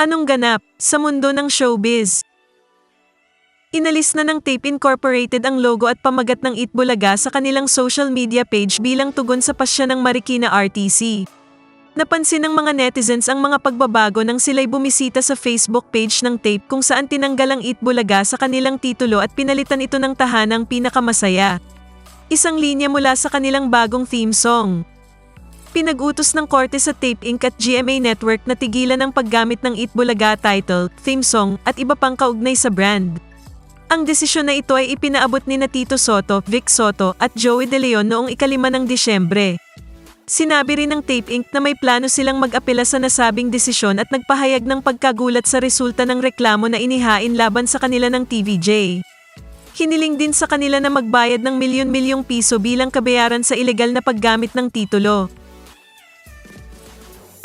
Anong ganap sa mundo ng showbiz? Inalis na ng Tape Incorporated ang logo at pamagat ng Itbulaga sa kanilang social media page bilang tugon sa pasya ng Marikina RTC. Napansin ng mga netizens ang mga pagbabago nang sila'y bumisita sa Facebook page ng Tape kung saan tinanggal ang Itbulaga sa kanilang titulo at pinalitan ito ng tahanang pinakamasaya. Isang linya mula sa kanilang bagong theme song. Pinag-utos ng korte sa Tape Inc. at GMA Network na tigilan ang paggamit ng Itbulaga title, theme song at iba pang kaugnay sa brand. Ang desisyon na ito ay ipinaabot ni na Tito Soto, Vic Soto at Joey De Leon noong ikalima ng Disyembre. Sinabi rin ng Tape Inc. na may plano silang mag-apela sa nasabing desisyon at nagpahayag ng pagkagulat sa resulta ng reklamo na inihain laban sa kanila ng TVJ. Hiniling din sa kanila na magbayad ng milyon-milyong piso bilang kabayaran sa ilegal na paggamit ng titulo.